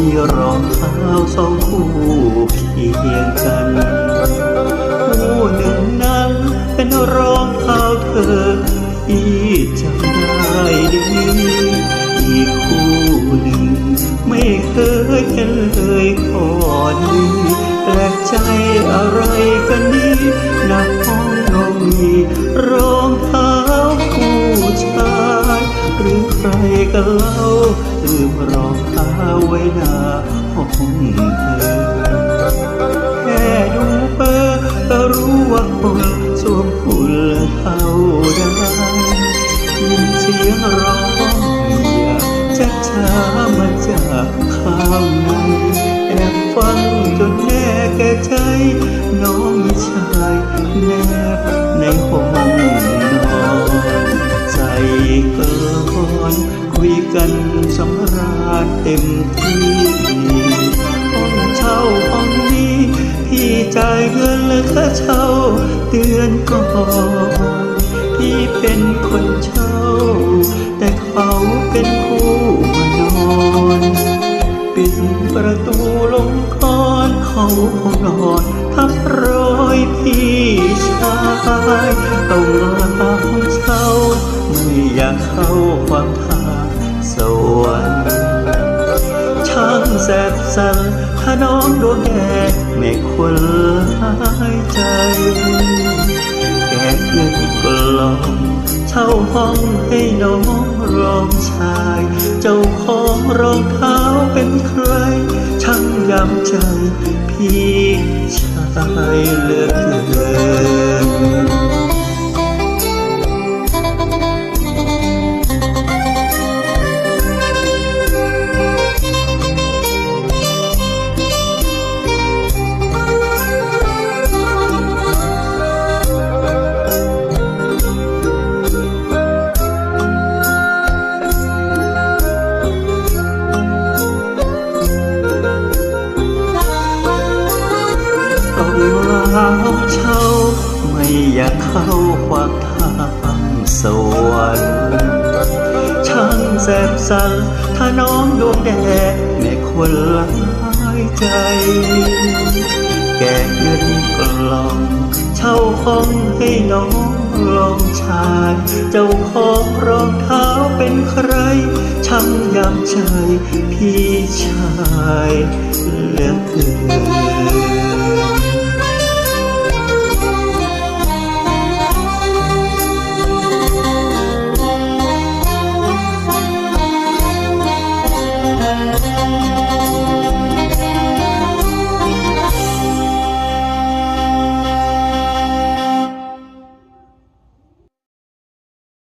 มีรองเท้าสองคู่เคียงกัน คู่หนึ่งนั้นเป็นรองเท้าเธอที่จำได้ดี อีกคู่หนึ่งไม่เคยเห็นเลยก่อนนี้แปลกใจอะไรกันนี้หนักห้องน้องมีรอง ไว้หน้าห้องเธอ แค่ดูเบอร์ก็รู้ว่าคนสวมหุ่นเท่าได้ยินเสียงร้องเมียจะช้ามาจากข้างในแอบฟังจนแน่แก่ใจ น้องมีชายแนบในห้อง ยกันสำราญเต็มที่ห้องเช่าห้องนี้พี่จ่ายเงินและค่าเช่าเดือนก่อนพี่เป็นคนเช่า แต่เขาเป็นผู้มานอนปิดประตูลงคอนเขาคงนอนทับรอยพี่ชายต้องลาห้องเช่าไม่อยากเข้าความทา สวรรค์ช่างแสบสันถ้าน้องโดนแดดไม่ควรหายใจ แก่เงินกล่อมเช่าห้องให้น้องรองชาย เจ้าของรองเท้าเป็นใคร ช่างยำใจพี่ชายเหลือเกิน อยากเข้าขวางทางสวรรค์ช่างแสบสันถ้าน้องดวงแดดไม่ควรละหายใจ แก่เงินกลอง เช่าห้องให้น้องลองชาย เจ้าของรองเท้าเป็นใคร ช่างยามใจพี่ชายเหลือเกิน